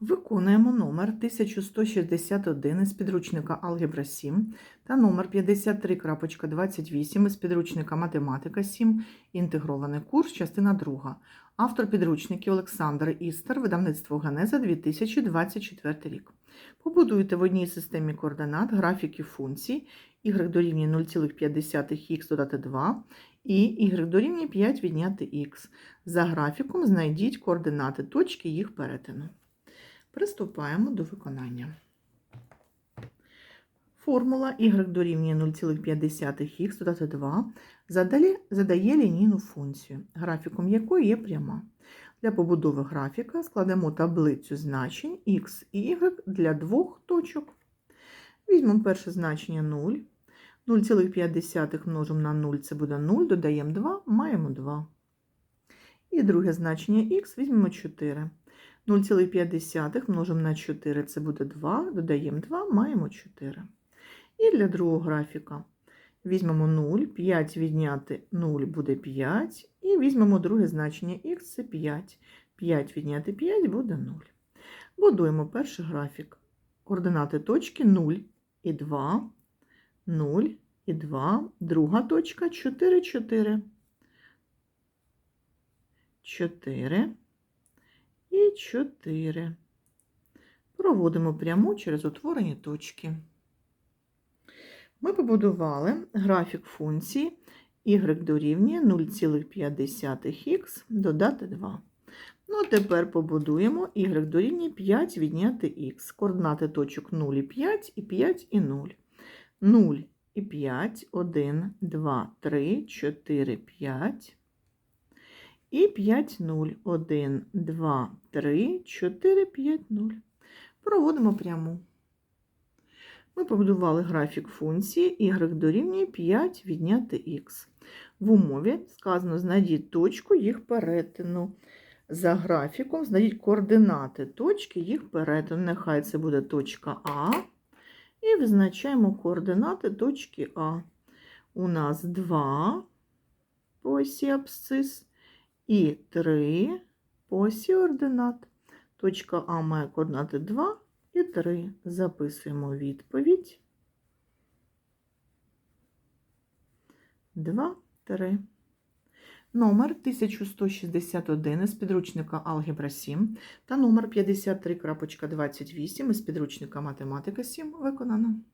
Виконуємо номер 1161 із підручника Алгебра 7 та номер 53.28 із підручника Математика 7, інтегрований курс, частина 2. Автор підручників Олександр Істер, видавництво Генеза 2024 рік. Побудуйте в одній системі координат графіки функцій y дорівнює 0,5х додати 2 і y дорівнює 5 відняти х. За графіком знайдіть координати точки їх перетину. Приступаємо до виконання. Формула y дорівнює 0,5х додати 2 задалі, задає лінійну функцію, графіком якої є пряма. Для побудови графіка складемо таблицю значень x і y для двох точок. Візьмемо перше значення 0. 0,5 множимо на 0 це буде 0, додаємо 2, маємо 2. І друге значення х візьмемо 4. 0,5 множимо на 4 це буде 2, додаємо 2, маємо 4. І для другого графіка візьмемо 0, 5 відняти 0 буде 5, і візьмемо друге значення х це 5. 5 відняти 5 буде 0. Будуємо перший графік. Координати точки 0 і 2, 0 і 2, друга точка 4, 4. 4 і 4. Проводимо пряму через утворені точки. Ми побудували графік функції y дорівнює 0,5х додати 2. Ну, а тепер побудуємо y дорівнює 5 відняти х. Координати точок 0 і 5 і 5 і 0. 0 і 5, 1, 2, 3, 4, 5. І 5, 0, 1, 2, 3, 4, 5, 0. Проводимо пряму. Ми побудували графік функції y дорівнює 5 відняти х. В умові сказано, знайдіть точку їх перетину. За графіком знайдіть координати точки їх перетину. Нехай це буде точка А. І визначаємо координати точки А. У нас 2 по осі абсцис і 3 по осі ординат. Точка А має координати 2 і 3. Записуємо відповідь. 2, 3. Номер 1161 із підручника Алгебра 7 та номер 53.28 із підручника Математика 7 виконано.